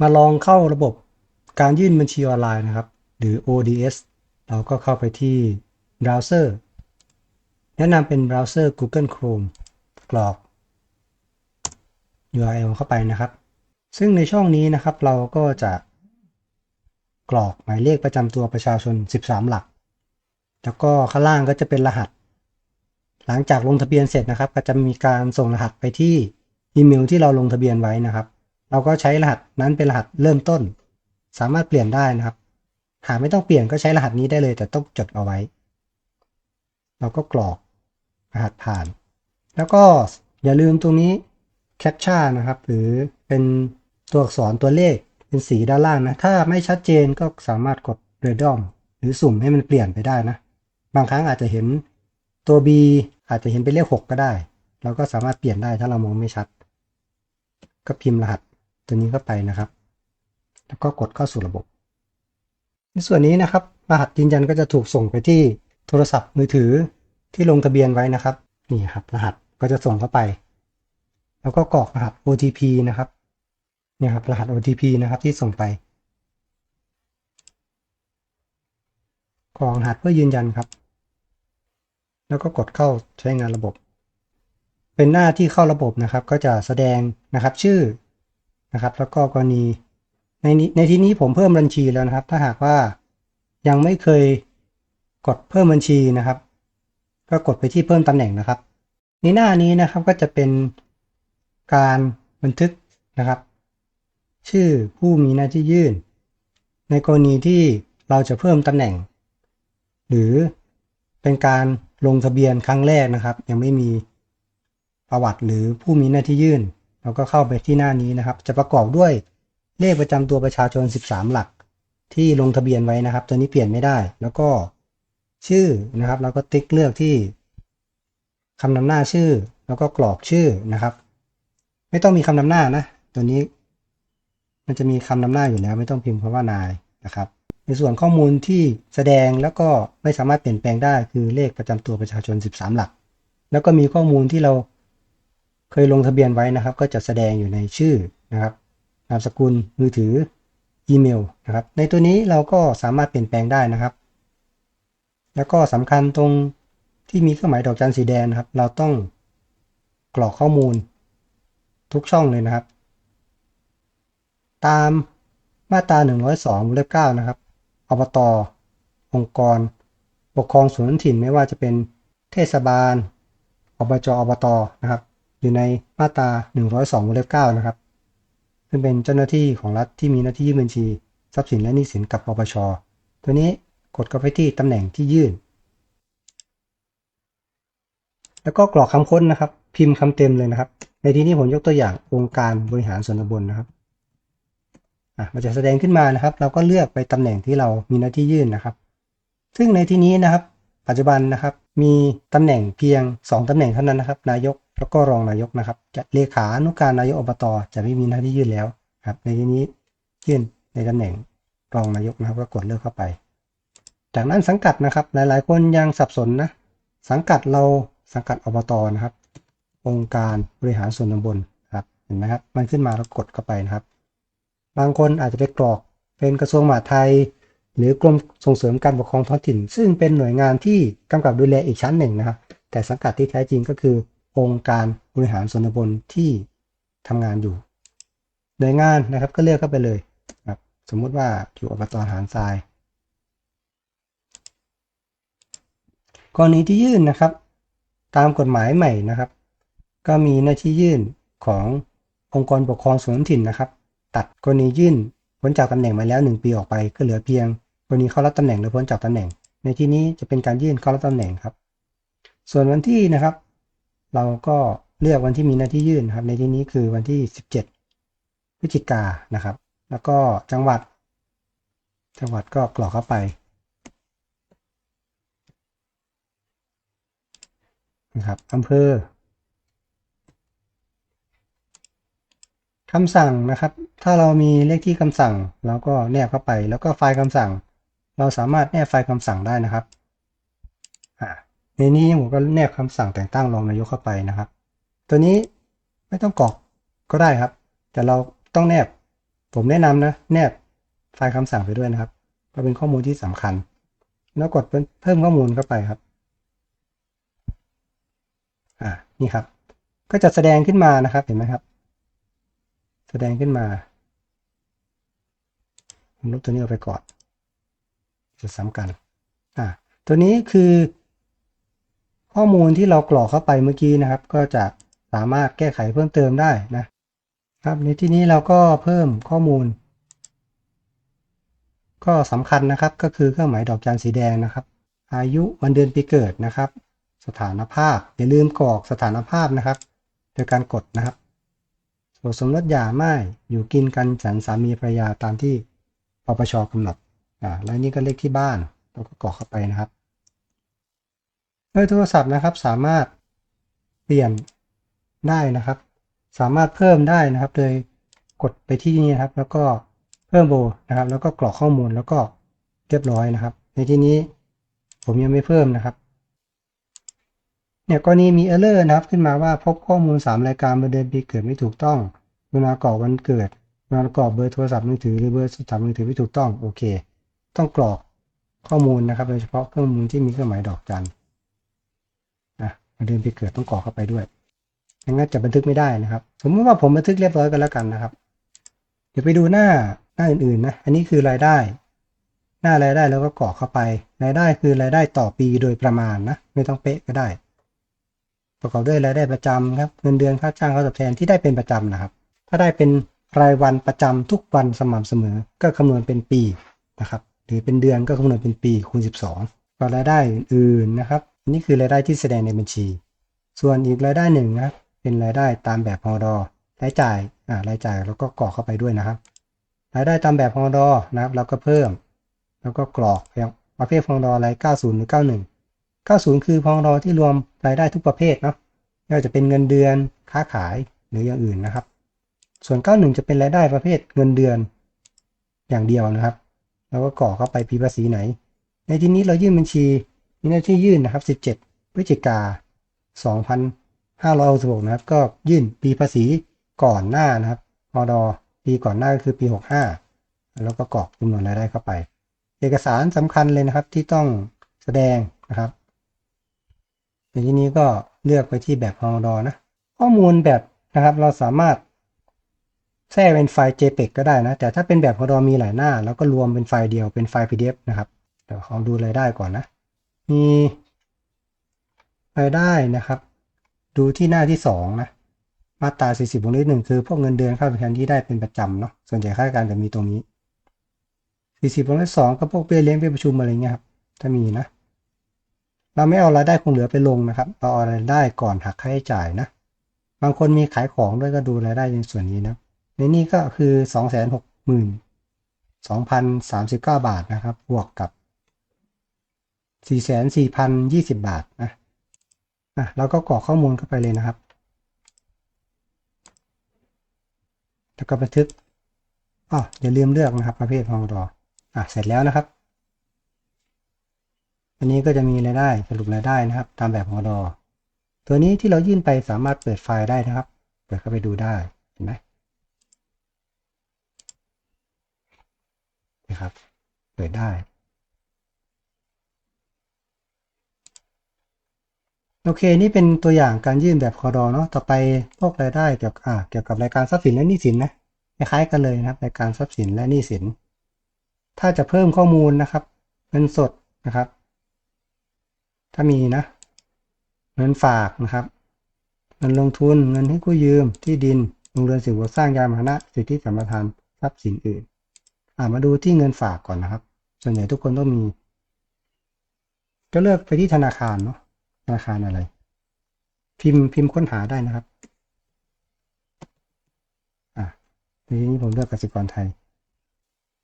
มาลองเข้าระบบการยื่นบัญชีออนไลน์นะครับ หรือ ODS เราก็เข้าไปที่เบราว์เซอร์แนะนำเป็นเบราว์เซอร์ Google Chrome กรอก URL เข้าไปนะครับ ซึ่งในช่องนี้นะครับเราก็จะกรอกหมายเลขประจำตัวประชาชน 13 หลัก แล้วก็ข้างล่างก็จะเป็นรหัส หลังจากลงทะเบียนเสร็จนะครับ ก็จะมีการส่งรหัสไปที่อีเมลที่เราลงทะเบียนไว้นะครับ เราก็ใช้รหัสนั้นเป็นรหัสเริ่มต้น สามารถเปลี่ยนได้นะครับ หากไม่ต้องเปลี่ยนก็ใช้รหัสนี้ได้เลย แต่ต้องจดเอาไว้ เราก็กรอกรหัสผ่าน แล้วก็อย่าลืมตรงนี้แคปชั่นนะครับ หรือเป็นตัวอักษรตัวเลขเป็นสีด้านล่างนะ ถ้าไม่ชัดเจนก็สามารถกดเรดอมหรือสุ่มให้มันเปลี่ยนไปได้นะ บางครั้งอาจจะเห็นตัว B อาจจะเห็นเป็นเลข 6 ก็ได้ เราก็สามารถเปลี่ยนได้ถ้าเรามองไม่ชัด ก็พิมพ์รหัส ตัวนี้เข้าไปนะครับ แล้วก็กดเข้าสู่ระบบ ในส่วนนี้นะครับ รหัสยืนยันก็จะถูกส่งไปที่โทรศัพท์มือถือที่ลงทะเบียนไว้นะครับ นี่ครับ รหัสก็จะส่งเข้าไป แล้วก็กรอกรหัส OTP นะครับเนี่ยครับ รหัส OTP นะครับที่ส่งไปกรอกรหัสเพื่อยืนยันครับ แล้วก็กดเข้าใช้งานระบบ เป็นหน้าที่เข้าระบบนะครับ ก็จะแสดงนะครับ ชื่อ นะครับ แล้วก็กรณีในนในที่นี้ผมเพิ่มบัญชีแล้วนะครับ ถ้าหากว่ายังไม่เคยกดเพิ่มบัญชีนะครับ ก็กดไปที่เพิ่มตำแหน่งนะครับ ในหน้านี้นะครับก็จะเป็นการบันทึกนะครับ ชื่อผู้มีหน้าที่ยื่น ในกรณีที่เราจะเพิ่มตำแหน่ง หรือเป็นการลงทะเบียนครั้งแรกนะครับ ยังไม่มีประวัติหรือผู้มีหน้าที่ยื่น เราก็เข้าไปที่หน้านี้นะครับ จะประกอบด้วยเลขประจำตัวประชาชน 13 หลัก ที่ลงทะเบียนไว้นะครับ ตัวนี้เปลี่ยนไม่ได้ แล้วก็ชื่อนะครับ เราก็ติ๊กเลือกที่คำนำหน้าชื่อ แล้วก็กรอกชื่อนะครับ ไม่ต้องมีคำนำหน้านะ ตัวนี้ มันจะมีคำนำหน้าอยู่แล้ว ไม่ต้องพิมพ์คำว่านายนะครับ ในส่วนข้อมูลที่แสดงแล้วก็ไม่สามารถเปลี่ยนแปลงได้คือเลขประจำตัวประชาชน 13 หลัก แล้วก็มีข้อมูลที่เรา เคยลงทะเบียนไว้นะครับ ก็จะแสดงอยู่ในชื่อนะครับนามสกุลมือถืออีเมลนะครับ ในตัวนี้เราก็สามารถเปลี่ยนแปลงได้นะครับ แล้วก็สำคัญตรงที่มีเครื่องหมายดอกจันสีแดงนะครับ เราต้องกรอกข้อมูลทุกช่องเลยนะครับ ตามมาตรา 102วงเล็บ9นะครับอบตองค์กร ปกครองส่วนท้องถิ่นไม่ว่าจะเป็นเทศบาลอบจอบตนะครับ อยู่ในมาตรา 102วงเล็บ9นะครับ ซึ่งเป็นเจ้าหน้าที่ของรัฐที่มีหน้าที่ยื่นบัญชี ทรัพย์สินและหนี้สินกับปปช ตัวนี้กดเข้าไปที่ตำแหน่งที่ยื่น แล้วก็กรอกคำค้นนะครับ พิมพ์คำเต็มเลยนะครับ ในที่นี้ผมยกตัวอย่างองค์การบริหารส่วนตำบลนะครับอะมันจะแสดงขึ้นมานะครับ เราก็เลือกไปตำแหน่งที่เรามีหน้าที่ยื่นนะครับ ซึ่งในที่นี้นะครับ ปัจจุบันนะครับ มีตำแหน่งเพียง 2ตำแหน่งเท่านั้นนะครับ นายก แล้วก็รองนายกนะครับ จะเลขานุการนายกอบตจะไม่มีหน้าที่ยื่นแล้วครับ ในที่นี้ยื่นในตำแหน่งรองนายกนะครับก็กดเลือกเข้าไป จากนั้นสังกัดนะครับ หลาย ๆ คนยังสับสนนะสังกัดเราสังกัดอบตนะครับ องค์การบริหารส่วนตำบลครับเห็นไหมครับมันขึ้นมาแล้วกดเข้าไปนะครับ บางคนอาจจะไปกรอกเป็นกระทรวงมหาดไทย หรือกรมส่งเสริมการปกครองท้องถิ่น ซึ่งเป็นหน่วยงานที่กำกับดูแลอีกชั้นหนึ่งนะครับแต่สังกัดที่แท้จริงก็คือ องค์การบริหารส่วนตำบลที่ทำงานอยู่หน่วยงานนะครับก็เลือกเข้าไปเลยครับสมมุติว่าอยู่อบตหารทรายกรณีที่ยื่นนะครับ ตามกฎหมายใหม่นะครับ ก็มีหน้าที่ยื่นขององค์กรปกครองส่วนท้องถิ่นนะครับ ตัดกรณียื่นพ้นจากตำแหน่งมาแล้ว 1 ปีออกไปก็เหลือเพียงกรณีเข้ารับตำแหน่งหรือพ้นจากตำแหน่ง ในที่นี้จะเป็นการยื่นเข้ารับตำแหน่งครับ ส่วนวันที่นะครับ เราก็เลือกวันที่มีหน้าที่ยื่นครับ ในที่นี้คือวันที่ 17พฤศจิกานะครับ แล้วก็จังหวัด จังหวัดก็กรอกเข้าไปนะครับอำเภอคำสั่งนะครับ ถ้าเรามีเลขที่คำสั่งเราก็แนบเข้าไป แล้วก็ไฟล์คำสั่ง เราสามารถแนบไฟล์คำสั่งได้นะครับ ในนี้ผมก็แนบคำสั่งแต่งตั้งรองนายกเข้าไปนะครับ ตัวนี้ไม่ต้องกรอกก็ได้ครับ แต่เราต้องแนบ ผมแนะนำนะ แนบไฟล์คำสั่งไปด้วยนะครับเพราะเป็นข้อมูลที่สำคัญ แล้วกดเพิ่มข้อมูลเข้าไปครับ อ่านี่ครับ ก็จะแสดงขึ้นมานะครับเห็นไหมครับ แสดงขึ้นมาผมลบตัวนี้ออกไปก่อนจะซ้ำกัน อ่า ตัวนี้คือ ข้อมูลที่เรากรอกเข้าไปเมื่อกี้นะครับ ก็จะสามารถแก้ไขเพิ่มเติมได้นะครับในที่นี้เราก็เพิ่มข้อมูล ก็สำคัญนะครับก็คือเครื่องหมายดอกจันสีแดงนะครับ อายุวันเดือนปีเกิดนะครับ สถานภาพอย่าลืมกรอกสถานภาพนะครับ โดยการกดนะครับสมสมรสหย่าไม่อยู่กินกันฉันสามีภรรยาตามที่ปปชกำหนดอ่าแล้วนี่ก็เลขที่บ้านเราก็กรอกเข้าไปนะครับ เบอร์โทรศัพท์นะครับสามารถเปลี่ยนได้นะครับ สามารถเพิ่มได้นะครับ โดยกดไปที่นี่นะครับ แล้วก็เพิ่มโบนะครับ แล้วก็กรอกข้อมูลแล้วก็เรียบร้อยนะครับ ในที่นี้ผมยังไม่เพิ่มนะครับ เนี่ยกรณีมี error นะครับ ขึ้นมาว่าพบข้อมูล 3 รายการวันเดือนปีเกิดไม่ถูกต้องเวลากรอกวันเกิดเวลากรอกเบอร์โทรศัพท์มือถือหรือเบอร์โทรศัพท์มือถือไม่ถูกต้องโอเค ต้องกรอกข้อมูลนะครับ โดยเฉพาะเครื่องมือที่มีเครื่องหมายดอกจัน เดือนปีเกิดต้องกรอกเข้าไปด้วยงั้นจะบันทึกไม่ได้นะครับ สมมติว่าผมบันทึกเรียบร้อยกันแล้วกันนะครับ เดี๋ยวไปดูหน้าหน้าอื่นๆนะ อันนี้คือรายได้ หน้ารายได้แล้วก็กรอกเข้าไป รายได้คือรายได้ต่อปีโดยประมาณนะ ไม่ต้องเป๊ะก็ได้ ประกอบด้วยรายได้ประจำครับ เงินเดือนค่าจ้างค่าตอบแทนที่ได้เป็นประจำนะครับ ถ้าได้เป็นรายวันประจำทุกวันสม่ำเสมอ ก็คำนวณเป็นปีนะครับ หรือเป็นเดือนก็คำนวณเป็นปีคูณ 12ก็รายได้อื่นๆนะครับ นี่คือรายได้ที่แสดงในบัญชี ส่วนอีกรายได้หนึ่งนะครับเป็นรายได้ตามแบบพอดอรายจ่ายอ่ารายจ่ายแล้วก็กรอกเข้าไปด้วยนะครับ รายได้ตามแบบพอดอนะครับแล้วก็เพิ่ม แล้วก็กรอกอย่างประเภทพอดออะไร90 หรือ 91 90 คือพอดอที่รวมรายได้ทุกประเภทเนาะไม่ว่าจะเป็นเงินเดือนค้าขายหรืออย่างอื่นนะครับ ส่วน 91 จะเป็นรายได้ประเภทเงินเดือนอย่างเดียวนะครับ แล้วก็กรอกเข้าไปปีภาษีไหน ในที่นี้เรายื่นบัญชี มีหน้าที่ยื่นนะครับ 17 พฤศจิกา 2566 นะครับ ก็ยื่นปีภาษีก่อนหน้านะครับพอดปีก่อนหน้าก็คือปี 65 แล้วก็กรอกจำนวนรายได้เข้าไป เอกสารสำคัญเลยนะครับที่ต้องแสดงนะครับในที่นี้ก็เลือกไปที่แบบพอดอนะ ข้อมูลแบบนะครับเราสามารถแทรกเป็นไฟล์ JPEG ก็ได้นะ แต่ถ้าเป็นแบบพอดอมีหลายหน้า แล้วก็รวมเป็นไฟล์เดียวเป็นไฟล์ PDF นะครับ เดี๋ยวขอดูรายได้ก่อนนะ มีรายได้นะครับ ดูที่หน้าที่2นะมาตรา 40วงเล็บหนึ่งคือพวกเงินเดือนค่าตอบแทนที่ได้เป็นประจำเนาะส่วนใหญ่ค่าราชการจะมีตรงนี้ 40วงเล็บสองก็พวกเบี้ยเลี้ยงเบี้ยประชุมอะไรเงี้ยครับถ้ามีนะ เราไม่เอารายได้คงเหลือไปลงนะครับเราเอารายได้ก่อนหักค่าใช้จ่ายนะ บางคนมีขายของด้วยก็ดูรายได้ในส่วนนี้นะในนี้ก็คือ 2 6 0 0 0 2,039 บาทนะครับบวกกับ 44,020 บาทนะอะเราก็กรอกข้อมูลเข้าไปเลยนะครับ แล้วก็บันทึกอ๋ออย่าลืมเลือกนะครับประเภทพองรออะเสร็จแล้วนะครับ อันนี้ก็จะมีรายได้สรุปรายได้นะครับ ตามแบบพองรอตัวนี้ที่เรายื่นไปสามารถเปิดไฟล์ได้นะครับ เปิดเข้าไปดูได้เห็นไหมนะครับ เปิดได้ โอเค นี่เป็นตัวอย่างการยื่นแบบคอรอเนาะต่อไปพวกรายได้เกี่ยวกับเกี่ยวกับรายการทรัพย์สินและหนี้สินนะคล้ายๆกันเลยนะครับรายการทรัพย์สินและหนี้สิน ถ้าจะเพิ่มข้อมูลนะครับเงินสดนะครับ ถ้ามีนะ เงินฝากนะครับเงินลงทุนเงินให้กู้ยืมที่ดินโรงเรือนสิ่งก่อสร้างยานพาหนะสิทธิสัมปทานทรัพย์สินอื่นอ่ามาดูที่เงินฝากก่อนนะครับ ส่วนใหญ่ทุกคนต้องมี ก็เลือกไปที่ธนาคารเนาะ ธนาคารอะไร พิมพ์พิมพ์ค้นหาได้นะครับ อะทีนี้ผมเลือกกสิกรไทย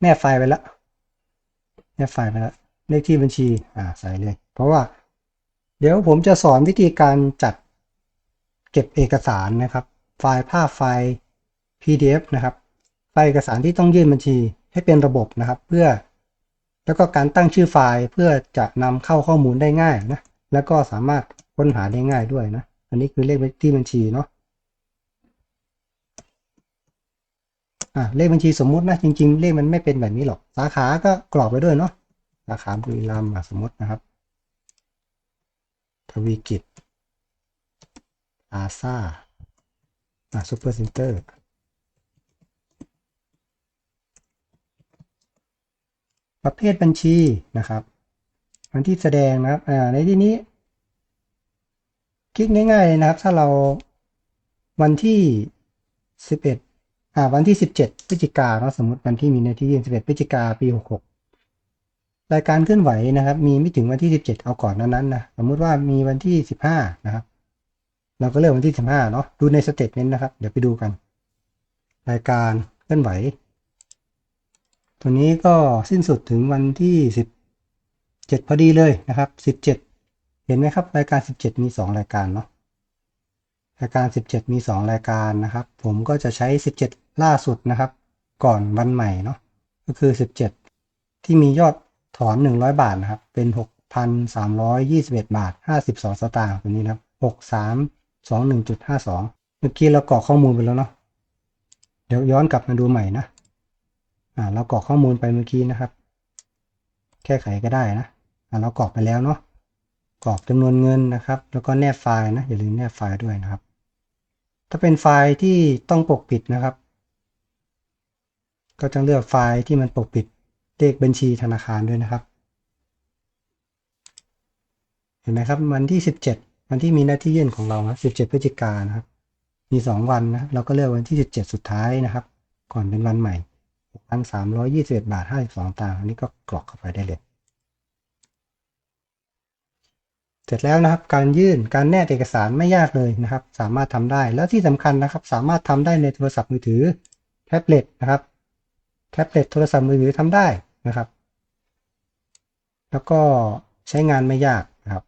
แนบไฟล์ไปแล้วแนบไฟล์ไปแล้วเลขที่บัญชี อ่าใส่เลย เพราะว่า เดี๋ยวผมจะสอนวิธีการจัดเก็บเอกสารนะครับ ไฟล์ภาพไฟล์ PDF นะครับ ไฟล์เอกสารที่ต้องยื่นบัญชีให้เป็นระบบนะครับ เพื่อ แล้วก็การตั้งชื่อไฟล์เพื่อจะนำเข้าข้อมูลได้ง่ายนะ แล้วก็สามารถค้นหาได้ง่ายด้วยนะ อันนี้คือเลขที่บัญชีเนาะอะเลขบัญชีสมมุตินะจริง ๆ เลขมันไม่เป็นแบบนี้หรอก สาขาก็กรอกไปด้วยเนาะสาขาบุรีรัมย์สมมตินะครับทวีกิจอาซาอะซูเปอร์เซ็นเตอร์ประเภทบัญชีนะครับ วันที่แสดงนะครับอ่าในที่นี้ คลิกง่ายๆเลยนะครับ ถ้าเราวันที่11อ่าวันที่17พฤศจิกาเนาะสมมติวันที่มีในที่ยื่น11พฤศจิกาปี66รายการเคลื่อนไหวนะครับ มีไม่ถึงวันที่17เอาก่อนนั้นๆนะสมมุติว่ามีวันที่15นะครับ เราก็เลือกวันที่15เนาะดูในสเตทเมนต์นะครับ เดี๋ยวไปดูกัน รายการเคลื่อนไหว ตัวนี้ก็สิ้นสุดถึงวันที่ 17 พอดีเลยนะครับ 17 เห็นไหมครับ รายการ 17 มี 2 รายการเนาะรายการ 17 มี 2 รายการนะครับ ผมก็จะใช้ 17 ล่าสุดนะครับ ก่อนวันใหม่เนาะก็คือ 17 ที่มียอดถอน 100 บาทนะครับ เป็น 6,321 บาท 52 สตางค์ตัวนี้นะครับ 6321.52 เมื่อกี้เรากรอกข้อมูลไปแล้วเนาะเดี๋ยวย้อนกลับมาดูใหม่นะอ่าเรากรอกข้อมูลไปเมื่อกี้นะครับ แก้ไขก็ได้นะ เรากรอกไปแล้วเนาะกรอกจำนวนเงินนะครับ แล้วก็แนบไฟล์นะอย่าลืมแนบไฟล์ด้วยนะครับ ถ้าเป็นไฟล์ที่ต้องปกปิดนะครับ ก็จะเลือกไฟล์ที่มันปกปิดเลขบัญชีธนาคารด้วยนะครับ เห็นไหมครับวันที่ 17 วันที่มีหน้าที่ยื่นของเราครับ17 พฤศจิกายนนะครับ มี 2 วันนะเราก็เลือกวันที่ 17 สุดท้ายนะครับ ก่อนเป็นวันใหม่6,321บาท52ตางค์อันนี้ก็กรอกเข้าไปได้เลย เสร็จแล้วนะครับการยื่นการแนบเอกสารไม่ยากเลยนะครับ สามารถทำได้แล้วที่สำคัญนะครับ สามารถทำได้ในโทรศัพท์มือถือแท็บเล็ตนะครับแท็บเล็ตโทรศัพท์มือถือทำได้นะครับ แล้วก็ใช้งานไม่ยากนะครับ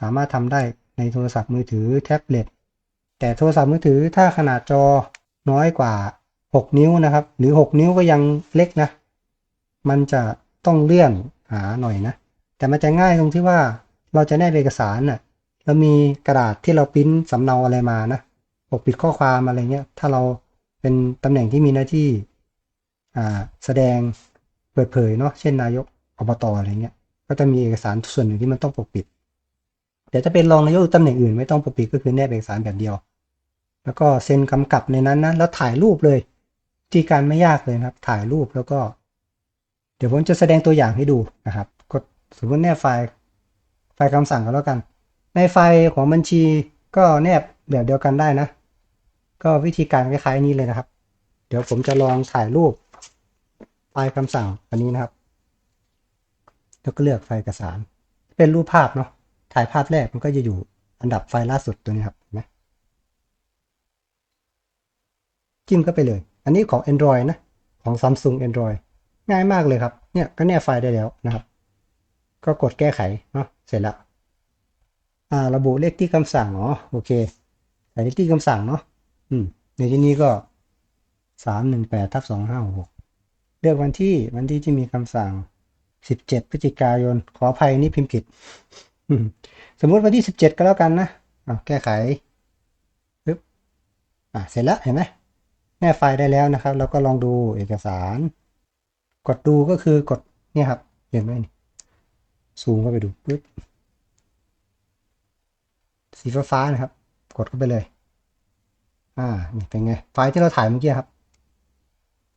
สามารถทำได้ในโทรศัพท์มือถือแท็บเล็ตแต่โทรศัพท์มือถือถ้าขนาดจอน้อยกว่า 6 นิ้วนะครับ หรือ 6 นิ้วก็ยังเล็กนะ มันจะต้องเลื่อนหาหน่อยนะ แต่มันจะง่ายตรงที่ว่า เราจะแนบเอกสารน่ะเรามีกระดาษที่เราปริ้นสำเนาอะไรมานะปกปิดข้อความอะไรเงี้ย ถ้าเราเป็นตำแหน่งที่มีหน้าที่อ่าแสดงเปิดเผยเนาะ เช่นนายกอบตอะไรเงี้ย ก็จะมีเอกสารส่วนหนึ่งที่มันต้องปกปิด แต่ถ้าเป็นรองนายกตำแหน่งอื่นไม่ต้องปกปิดก็คือแนบเอกสารแบบเดียว แล้วก็เซ็นกำกับในนั้นนะ แล้วถ่ายรูปเลยวิธีการไม่ยากเลยครับ ถ่ายรูปแล้วก็ เดี๋ยวผมจะแสดงตัวอย่างให้ดูนะครับ กดสมมติแนบไฟล์ ไฟล์คำสั่งก็แล้วกัน ในไฟล์ของบัญชีก็แนบแบบเดียวกันได้นะ ก็วิธีการคล้ายๆนี้เลยนะครับ เดี๋ยวผมจะลองถ่ายรูปไฟล์คำสั่งอันนี้นะครับ แล้วก็เลือกไฟล์เอกสาร เป็นรูปภาพเนาะ ถ่ายภาพแรกมันก็จะอยู่อันดับไฟล์ล่าสุดตัวนี้ครับนไหมจิ้มเข้าไปเลย อันนี้ของ Android นะ ของ Samsung Android ง่ายมากเลยครับ เนี่ยก็แนบไฟล์ได้แล้วนะครับ ก็กดแก้ไขเนาะเสร็จแล้วอ่าระบุเลขที่คำสั่งอ๋อโอเคใส่เลขที่คำสั่งเนาะอืมในที่นี้ก็สามหนึ่งแปดทับสองห้าหกเลือกวันที่วันที่ที่มีคำสั่งสิบเจ็ดพฤศจิกายน ขออภัยนี่พิมพ์ผิดอืมสมมุติวันที่สิบเจ็ดก็แล้วกันนะอ่าแก้ไขปึ๊บอ่าเสร็จแล้วเห็นไหมแนบไฟล์ได้แล้วนะครับ แล้วก็ลองดูเอกสาร กดดูก็คือกดเนี่ยครับเห็นไหมนี่ ซูมเข้าไปดูปึ๊บสีฟ้าๆนะครับ กดเข้าไปเลย อ่า นี่เป็นไง ไฟล์ที่เราถ่ายเมื่อกี้ครับ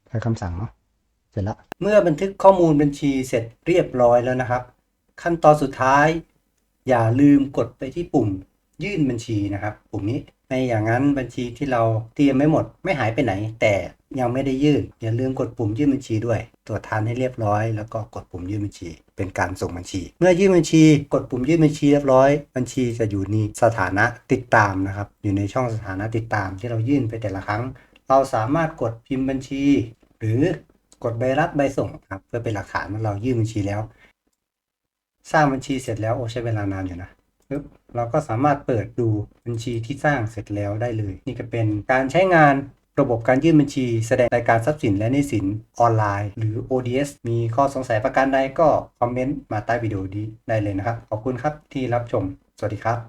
ไฟล์คำสั่งเนาะ เสร็จแล้ว เมื่อบันทึกข้อมูลบัญชีเสร็จเรียบร้อยแล้วนะครับ ขั้นตอนสุดท้าย อย่าลืมกดไปที่ปุ่ม ยื่นบัญชีนะครับปุ่มนี้ไม่อย่างนั้นบัญชีที่เราเตรียมไม่หมดไม่หายไปไหน แต่ยังไม่ได้ยื่นอย่าลืมกดปุ่มยื่นบัญชีด้วย ตรวจทานให้เรียบร้อย แล้วก็กดปุ่มยื่นบัญชี เป็นการส่งบัญชี เมื่อยื่นบัญชี กดปุ่มยื่นบัญชีเรียบร้อย บัญชีจะอยู่ในสถานะติดตามนะครับ อยู่ในช่องสถานะติดตามที่เรายื่นไปแต่ละครั้ง เราสามารถกดพิมพ์บัญชี หรือกดใบรับใบส่งครับเพื่อเป็นหลักฐานว่าเรายื่นบัญชีแล้ว สร้างบัญชีเสร็จแล้วโอ้ใช้เวลานานอยู่นะ ปึ๊บเราก็สามารถเปิดดูบัญชีที่สร้างเสร็จแล้วได้เลย นี่ก็เป็นการใช้งานระบบการยื่นบัญชีแสดงรายการทรัพย์สินและหนี้สินออนไลน์ หรือ ODS มีข้อสงสัยประการใดก็คอมเมนต์มาใต้วิดีโอนี้ได้เลยนะครับ ขอบคุณครับที่รับชม สวัสดีครับ